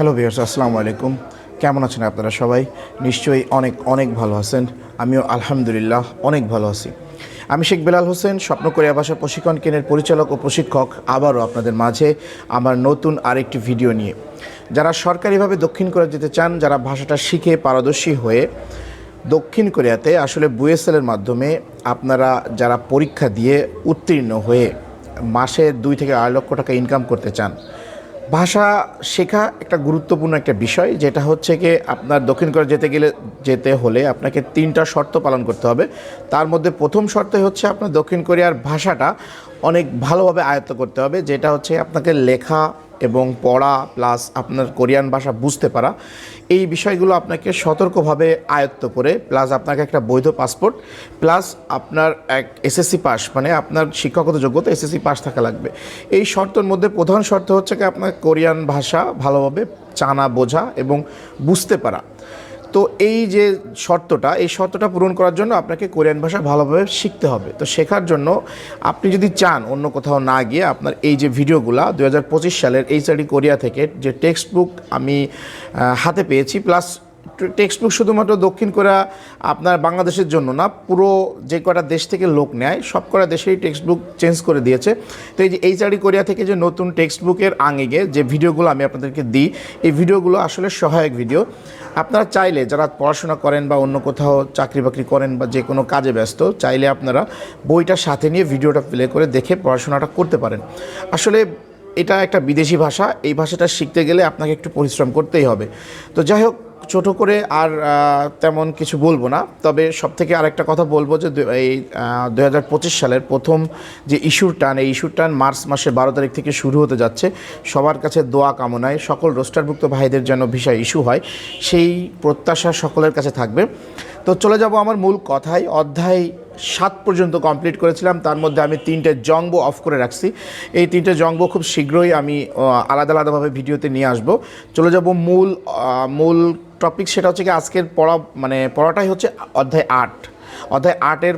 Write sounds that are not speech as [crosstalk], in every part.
Hello viewers আসসালামু আলাইকুম কেমন আছেন আপনারা সবাই? নিশ্চয়ই অনেক অনেক ভালো আছেন। আমিও আলহামদুলিল্লাহ অনেক ভালো আছি। আমি শেখ বেলাল হোসেন স্বপ্ন কোরিয়া ভাষা প্রশিক্ষণ কেন্দ্রের পরিচালক ও প্রশিক্ষক, আবারও আপনাদের মাঝে আমার নতুন আরেকটি ভিডিও নিয়ে। যারা সরকারিভাবে দক্ষিণ কোরিয়া যেতে চান, যারা ভাষাটা শিখে পারদর্শী হয়ে দক্ষিণ কোরিয়াতে আসলে বুয়েসেলের মাধ্যমে আপনারা যারা পরীক্ষা দিয়ে উত্তীর্ণ হয়ে মাসে দুই থেকে আড়াই লক্ষ টাকা ইনকাম করতে চান ভাষা শেখা একটা গুরুত্বপূর্ণ একটা বিষয়, যেটা হচ্ছে কি আপনার দক্ষিণ কোরিয়া যেতে গেলে, যেতে হলে আপনাকে তিনটা শর্ত পালন করতে হবে। তার মধ্যে প্রথম শর্তই হচ্ছে আপনার দক্ষিণ কোরিয়ার ভাষাটা অনেক ভালোভাবে আয়ত্ত করতে হবে, যেটা হচ্ছে আপনাকে লেখা এবং পড়া প্লাস আপনার কোরিয়ান ভাষা বুঝতে পারা, এই বিষয়গুলো আপনাকে সতর্কভাবে আয়ত্ত করে, প্লাস আপনাকে একটা বৈধ পাসপোর্ট, প্লাস আপনার এক এসএসসি পাস মানে আপনার শিক্ষাগত যোগ্যতা এসএসসি পাস থাকা লাগবে। এই শর্তের মধ্যে প্রধান শর্ত হচ্ছে কি, আপনার কোরিয়ান ভাষা ভালোভাবে জানা, বোঝা এবং বুঝতে পারা। তো এই যে শর্তটা, এই শর্তটা পূরণ করার জন্য আপনাকে কোরিয়ান ভাষা ভালোভাবে শিখতে হবে। তো শেখার জন্য আপনি যদি চান অন্য কোথাও না গিয়ে আপনার এই যে ভিডিওগুলা দু হাজার পঁচিশ সালের এইচআরডি কোরিয়া থেকে যে টেক্সট বুক আমি হাতে পেয়েছি, প্লাস টেক্সট বুক শুধুমাত্র দক্ষিণ কোরিয়া, আপনার বাংলাদেশের জন্য না, পুরো যে কটা দেশ থেকে লোক নেয়, সব কটা দেশেই টেক্সট বুক চেঞ্জ করে দিয়েছে। তো এই যে এইচআরডি কোরিয়া থেকে যে নতুন টেক্সট বুকের যে ভিডিওগুলো আমি আপনাদেরকে দিই, এই ভিডিওগুলো আসলে সহায়ক ভিডিও। আপনারা চাইলে যারা পড়াশোনা করেন বা অন্য কোথাও চাকরি বাকরি করেন বা যে কোনো কাজে ব্যস্ত, চাইলে আপনারা বইটা সাথে নিয়ে ভিডিওটা প্লে করে দেখে পড়াশোনাটা করতে পারেন। আসলে এটা একটা বিদেশি ভাষা, এই ভাষাটা শিখতে গেলে আপনাকে একটু পরিশ্রম করতেই হবে। তো যাই হোক ছোট করে আর তেমন কিছু বলব না। তবে সব থেকে আরেকটা কথা বলব যে এই দু হাজার পঁচিশ সালের প্রথম যে ইস্যুর টান, এই ইস্যুর টান মার্চ মাসের বারো তারিখ থেকে শুরু হতে যাচ্ছে। সবার কাছে দোয়া কামনায় সকল রোস্টারভুক্ত ভাইদের যেন ভিসা ইস্যু হয়, সেই প্রত্যাশা সকলের কাছে থাকবে। তো চলে যাব আমার মূল কথায়। অধ্যায় সাত পর্যন্ত কমপ্লিট করেছিলাম। তার মধ্যে আমি তিনটে জংব অফ করে রাখছি। এই তিনটে জংব খুব শীঘ্রই আমি আলাদা আলাদাভাবে ভিডিওতে নিয়ে আসব। চলে যাব মূল মূল টপিক সেটা হচ্ছে কি আজকের পড়া মানে পড়াটাই হচ্ছে অধ্যায় আট। অধ্যায় আটের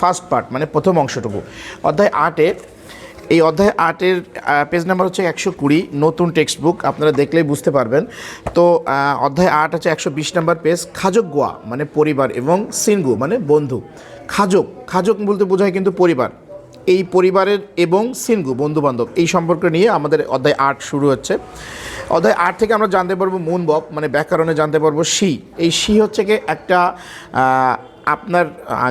ফার্স্ট পার্ট মানে প্রথম অংশটুকু। অধ্যায় আটে এই অধ্যায় আটের পেজ নাম্বার হচ্ছে একশো কুড়ি, নতুন টেক্সট বুক আপনারা দেখলেই বুঝতে পারবেন। তো অধ্যায় আট হচ্ছে একশো বিশ নাম্বার পেজ খাজক গোয়া মানে পরিবার এবং সিনগু মানে বন্ধু। খাজক খাজক বলতে বোঝায় কিন্তু পরিবার। এই পরিবারের এবং সিনগু বন্ধু বান্ধব এই সম্পর্ক নিয়ে আমাদের অধ্যায় আট শুরু হচ্ছে। অধ্যায় আট থেকে আমরা জানতে পারব মুন বক মানে ব্যাকরণে জানতে পারব সি এই সি হচ্ছে কি একটা আপনার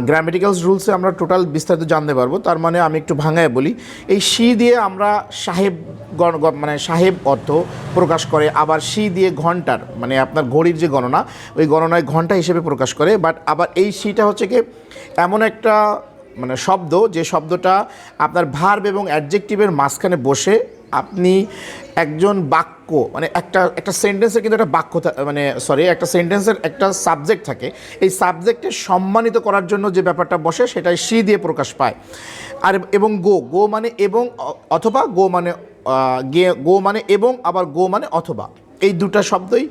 গ্রামেটিক্যালস রুলসে আমরা টোটাল বিস্তারিত জানতে পারব। তার মানে আমি একটু ভাঙায় বলি, এই সি দিয়ে আমরা সাহেব মানে সাহেব অর্থ প্রকাশ করে, আবার সি দিয়ে ঘণ্টার মানে আপনার ঘড়ির যে গণনা, ওই গণনায় ঘণ্টা হিসেবে প্রকাশ করে বাট আবার এই সিটা হচ্ছে কি, এমন একটা মানে শব্দ, যে শব্দটা আপনার ভার্ব এবং অ্যাডজেক্টিভের মাঝখানে বসে আপনি একজন বাক্য মানে একটা একটা সেন্টেন্সের কিন্তু একটা বাক্য মানে সরি একটা সেন্টেন্সের একটা সাবজেক্ট থাকে। এই সাবজেক্টে সম্মানিত করার জন্য যে ব্যাপারটা বসে, সেটাই সি দিয়ে প্রকাশ পায়। আর এবং গো গো মানে এবং, অথবা গো মানে গে মানে এবং, আবার গো মানে অথবা। এই দুটা শব্দই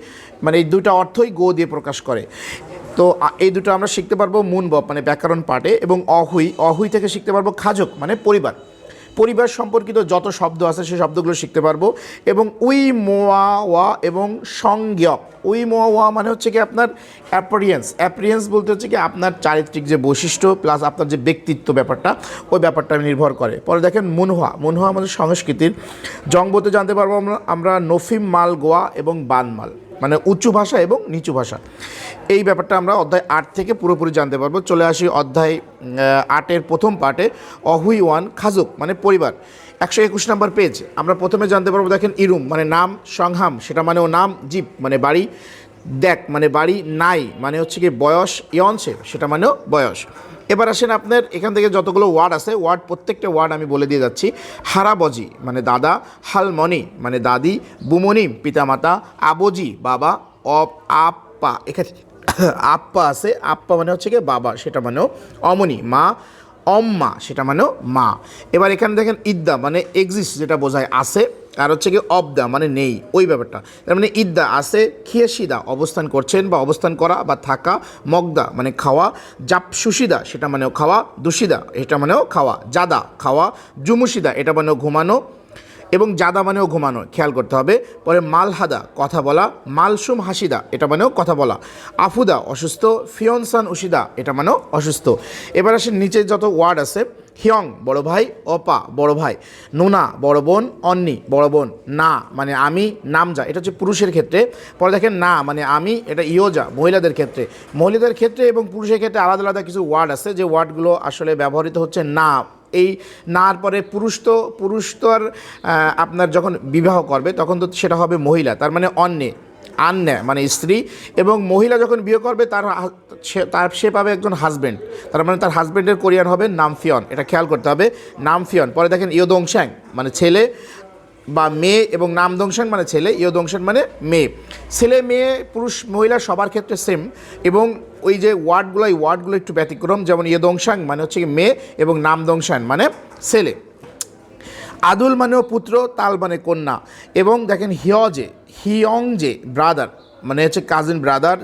মানে এই দুটা অর্থই গো দিয়ে প্রকাশ করে। তো এই দুটো আমরা শিখতে পারব মুন বব মানে ব্যাকরণ পাঠে, এবং অহুই অহুই থেকে শিখতে পারব খাজক মানে পরিবার। পরিবার সম্পর্কিত যত শব্দ আছে সেই শব্দগুলো শিখতে পারব। এবং উই মোয়া ওয়া এবং সংজ্ঞক উই মোয়া ওয়া মানে হচ্ছে কি আপনার অ্যাপারিয়েন্স অ্যাপারিয়েন্স বলতে হচ্ছে কি আপনার চারিত্রিক যে বৈশিষ্ট্য প্লাস আপনার যে ব্যক্তিত্ব ব্যাপারটা, ওই ব্যাপারটা নির্ভর করে। পরে দেখেন মুনহা মুনহা আমাদের সংস্কৃতির। জংবতে জানতে পারব আমরা আমরা নফিম মাল গোয়া এবং বানমাল। মানে উঁচু ভাষা এবং নিচু ভাষা। এই ব্যাপারটা আমরা অধ্যায় আট থেকে পুরোপুরি জানতে পারব। চলে আসি অধ্যায় আটের প্রথম পার্টে অহুই ওয়ান খাজুক মানে পরিবার। একশো একুশ নম্বর পেজ। আমরা প্রথমে জানতে পারব, দেখেন ইরুম মানে নাম সংহাম, সেটা মানে ও নাম জীব মানে বাড়ি। দেখ মানে বাড়ি নাই মানে হচ্ছে কি বয়স ইয়নসে সেটা মানেও বয়স। এবার আসেন আপনার, এখান থেকে যতগুলো ওয়ার্ড আছে, ওয়ার্ড, প্রত্যেকটা ওয়ার্ড আমি বলে দিয়ে যাচ্ছি। হারাবজি মানে দাদা, হালমনি মানে দাদি, বুমনি, পিতামাতা, আবজি, বাবা, অপ, আপা, এখানে [coughs] আপ্পা আছে আপ্পা মানে হচ্ছে কি বাবা, সেটা মানেও অমনি, মা অম্মা, সেটা মানেও মা। এবার এখানে দেখেন ইদ্দা মানে এক্সিস্ট যেটা বোঝায় আছে, আর হচ্ছে কি অবদা মানে নেই, ওই ব্যাপারটা। তার মানে ইদ্দা আছে খিয়েসিদা অবস্থান করছেন বা অবস্থান করা বা থাকা, মগদা মানে খাওয়া জাপ সুশিদা সেটা মানেও খাওয়া দুশিদা এটা মানেও খাওয়া, জাদা, খাওয়া, জুমুশিদা, এটা মানেও ঘুমানো এবং জাদা মানেও ঘুমানো, খেয়াল করতে হবে। পরে মালহাদা, কথা বলা। মালসুম হাসিদা, এটা মানেও কথা বলা। আফুদা, অসুস্থ। ফিয়নসান উশিদা, এটা মানেও অসুস্থ। এবার আসে নিচে যত ওয়ার্ড আছে। হিয়ং, বড় ভাই। অপা, বড় ভাই। নুনা, বড় বোন। অন্নি, বড় বোন। না মানে আমি। নামজা, এটা হচ্ছে পুরুষের ক্ষেত্রে। পরে দেখেন না মানে আমি, এটা ইয়োজা, মহিলাদের ক্ষেত্রে। মহিলাদের ক্ষেত্রে এবং পুরুষের ক্ষেত্রে আলাদা আলাদা কিছু ওয়ার্ড আছে। যে ওয়ার্ডগুলো আসলে ব্যবহৃত হচ্ছে না। এই নার পরে পুরুষ তো পুরুষ তো আর আপনার যখন বিবাহ করবে, তখন তো সেটা হবে মহিলা, তার মানে অন্যে, আন্যা মানে স্ত্রী, এবং মহিলা যখন বিয়ে করবে, তার সে তার, সে পাবে একজন হাজব্যান্ড তার মানে তার হাজব্যান্ডের কোরিয়ান হবে নামফিয়ন, এটা খেয়াল করতে হবে, নামফিয়ন, পরে দেখেন ইয়োদংশ্যাং মানে ছেলে বা মেয়ে, এবং নামদংশন মানে ছেলে ইয়োদংশন মানে মেয়ে, ছেলে, মেয়ে, পুরুষ, মহিলা সবার ক্ষেত্রে সেম এবং ওই যে ওয়ার্ডগুলো, এই ওয়ার্ডগুলো একটু ব্যতিক্রম, যেমন ইয়োদংশাং মানে হচ্ছে মেয়ে এবং নামদংশান মানে ছেলে। আদুল মানেও পুত্র, তাল মানে কন্যা। এবং দেখেন হিয়জে হিয়ং যে ব্রাদার মানে হচ্ছে কাজিন ব্রাদার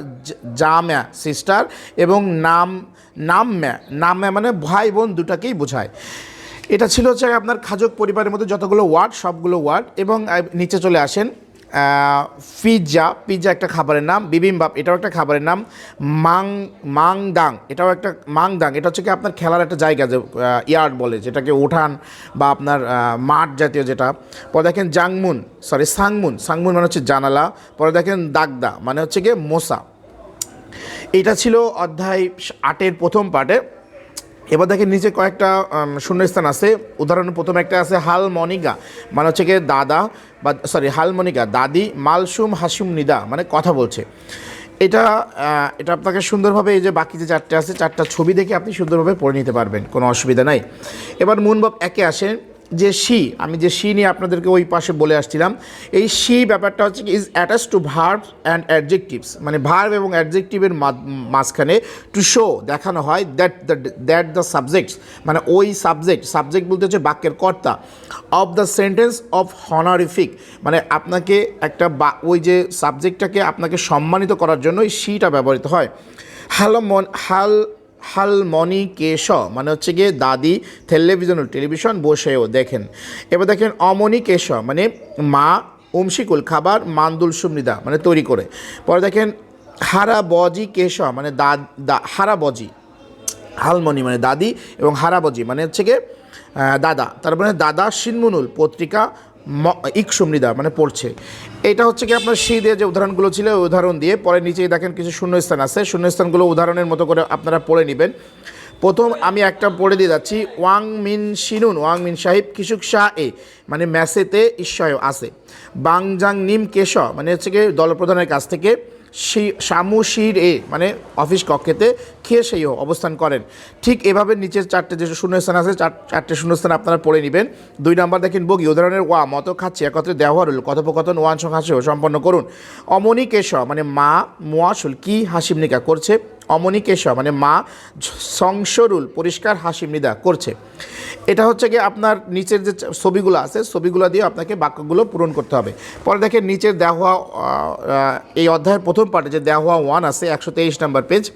জাম্যা সিস্টার এবং নাম নামম্যা নামম্যা মানে ভাই বোন দুটাকেই বোঝায়। এটা ছিল হচ্ছে আপনার খাজক পরিবারের মধ্যে যতগুলো ওয়ার্ড, সবগুলো ওয়ার্ড। এবং নিচে চলে আসেন। পিৎজা পিৎজা একটা খাবারের নাম, বিবিমবাপ, এটাও একটা খাবারের নাম, মাং, মাংদাং, এটাও একটা মাংদাং, এটা হচ্ছে কি আপনার খেলার একটা জায়গা যে ইয়ার্ড বলে, যেটাকে উঠান বা আপনার মাঠ জাতীয় যেটা। পরে দেখেন জাংমুন সরি সাংমুন সাংমুন মানে হচ্ছে জানালা, পরে দেখেন দাগদা মানে হচ্ছে গিয়ে মোসা এটা ছিল অধ্যায় আটের প্রথম পার্টে এবার দেখেন নিচে কয়েকটা শূন্যস্থান আছে। উদাহরণ প্রথমে একটা আছে হালমনিকা মানে হচ্ছে গিয়ে দাদা বা সরি হালমনিকা দাদি, মালসুম, হাসুম, নিদা মানে কথা বলছে। এটা এটা আপনাকে সুন্দরভাবে এই যে বাকি যে চারটে আছে, চারটা ছবি দেখে আপনি সুন্দরভাবে পড়ে নিতে পারবেন, কোনো অসুবিধা নাই। এবার মুনবাব একে আসেন যে শি, আমি যে শি নিয়ে আপনাদেরকে ওই পাশে বলে আসছিলাম, এই শি ব্যাপারটা হচ্ছে is attach to verb and adjectives মানে ভার্ব এবং অ্যাডজেক্টিভের মাঝখানে টু শো দেখানো হয় that the that the subjects মানে ওই সাবজেক্ট সাবজেক্ট বলতে হচ্ছে বাক্যের কর্তা of the sentence of honorific মানে আপনাকে একটা বা, ওই যে সাবজেক্টটাকে আপনাকে সম্মানিত করার জন্য এই শিটা ব্যবহৃত হয়। হ্যালো মন হাল হালমনি কেশ মানে হচ্ছে গিয়ে দাদি টেলিভিশন টেলিভিশন বসেও দেখেন। এবার দেখেন অমনি কেশ মানে মা উমশিকুল খাবার মান্দুল সুমৃদা মানে তৈরি করে। পরে দেখেন হারা বজি কেশ মানে দা দা হারা বজি হালমনি মানে দাদি এবং হারাবজি মানে হচ্ছে গিয়ে দাদা। তার মানে দাদা সিনমুনুল, পত্রিকা ম- ইকসুমৃদা মানে পড়ছে। এটা হচ্ছে কি আপনার সেই দিয়ে যে উদাহরণগুলো ছিল, ওই উদাহরণ দিয়ে পরে নিচেই দেখেন কিছু শূন্যস্থান আছে। শূন্যস্থানগুলো উদাহরণের মতো করে আপনারা পড়ে নেবেন। প্রথম আমি একটা পড়ে দিয়ে যাচ্ছি, ওয়াং মিন শিনুন, ওয়াং মিন সাহিব কিশুক শাহ এ মানে ম্যাসেতে ঈশ্বয় আছে। বাংজাং নিম কেশ মানে হচ্ছে কি দলপ্রধানের কাছ থেকে শি- শামু শির এ মানে অফিস কক্ষেতে খেয়ে সেইও অবস্থান করেন। ঠিক এভাবে নিচের চারটে যে শূন্যস্থান আছে, চার, চারটে শূন্যস্থান আপনারা পড়ে নেবেন। দুই নম্বর দেখেন, বগি, উদাহরণের ওয়া, মতো খাচ্ছে, একত্রে দেওয়ারুল কথোপকথন, ওয়ান সংহাসেও সম্পন্ন করুন। অমনি কেশ মানে মা, মোয়াসুল, কি হাসিমনিকা করছে? অমনি কেশ মানে মা সংসরুল, পরিষ্কার হাসিমনিদা করছে। এটা হচ্ছে গিয়ে আপনার নিচের যে ছবিগুলো আছে, ছবিগুলো দিয়ে আপনাকে বাক্যগুলো পূরণ করতে হবে। পরে দেখেন নিচের দেওয়া এই অধ্যায়ের প্রথম পার্টে যে দেওয়া ওয়ান আছে, একশো তেইশ নাম্বার পেজ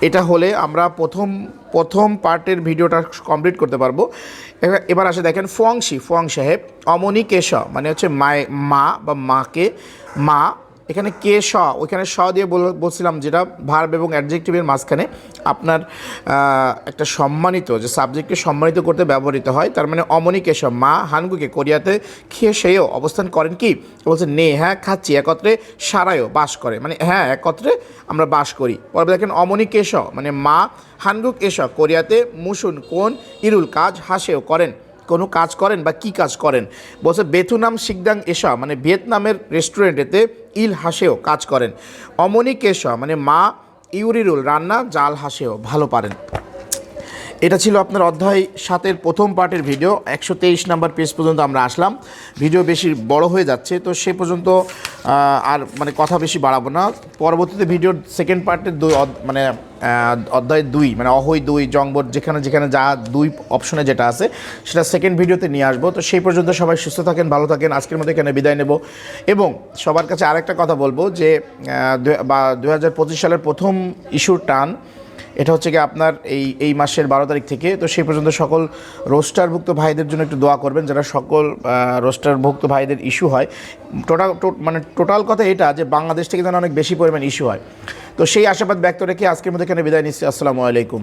এটা হলে আমরা প্রথম প্রথম পার্টের ভিডিওটা কমপ্লিট করতে পারব। এবার- আসে দেখেন ফুয়াংশি ফুয়াং সাহেব অমনি কেশ মানে হচ্ছে মায়, মা বা মাকে, মা এখানে কে স ওইখানে স দিয়ে বল- বলছিলাম যেটা ভার্ব এবং অ্যাডজেক্টিভের মাঝখানে আপনার একটা সম্মানিত, যে সাবজেক্টকে সম্মানিত করতে ব্যবহৃত হয়, তার মানে অমনি কেশ মা, হানগুকে কোরিয়াতে খেয়ে সেও অবস্থান করেন কি? বলছে, নে হ্যাঁ খাচ্ছি, একত্রে সারায়ও বাস করে। মানে হ্যাঁ একত্রে আমরা বাস করি। পরে দেখেন, অমনি কেশ মানে মা, হানগুক এস কোরিয়াতে মুসুন, কোন, ইরুল কাজ হাসেও করেন। কোনো কাজ করেন বা কি কাজ করেন? বলছে, বেথুনাম শিকদাং এসা মানে ভিয়েতনামের রেস্টুরেন্টেতে ইল হাসেও কাজ করেন। অমনি কেশা মানে মা ইউরিরুল, রান্না জাল হাসেও, ভালো পারেন। এটা ছিল আপনার অধ্যায় সাতের প্রথম পার্টের ভিডিও। একশো তেইশ নাম্বার পেজ পর্যন্ত আমরা আসলাম। ভিডিও বেশি বড় হয়ে যাচ্ছে, তো সে পর্যন্ত আর মানে কথা বেশি বাড়াবো না। পরবর্তীতে ভিডিওর সেকেন্ড পার্টের দুই মানে অধ্যায় দুই মানে অহৈ দুই জংবর যেখানে যেখানে যা দুই অপশনে যেটা আছে, সেটা সেকেন্ড ভিডিওতে নিয়ে আসব। তো সেই পর্যন্ত সবাই সুস্থ থাকেন, ভালো থাকেন। আজকের মধ্যে এখানে বিদায় নেব। এবং সবার কাছে আরেকটা কথা বলব যে বা দু হাজার পঁচিশ সালের প্রথম ইস্যুর টান এটা হচ্ছে কি আপনার এই এই মাসের বারো তারিখ থেকে। তো সেই পর্যন্ত সকল রোস্টারভুক্ত ভাইদের জন্য একটু দোয়া করবেন, যারা সকল রোস্টারভুক্ত ভাইদের ইস্যু হয়। টোটাল মানে টোটাল কথা এটা যে বাংলাদেশ থেকে যেন অনেক বেশি পরিমাণ ইস্যু হয়। তো সেই আশাবাদ ব্যক্ত রেখে আজকের মধ্যে এখানে বিদায় নিচ্ছি। আসসালামু আলাইকুম।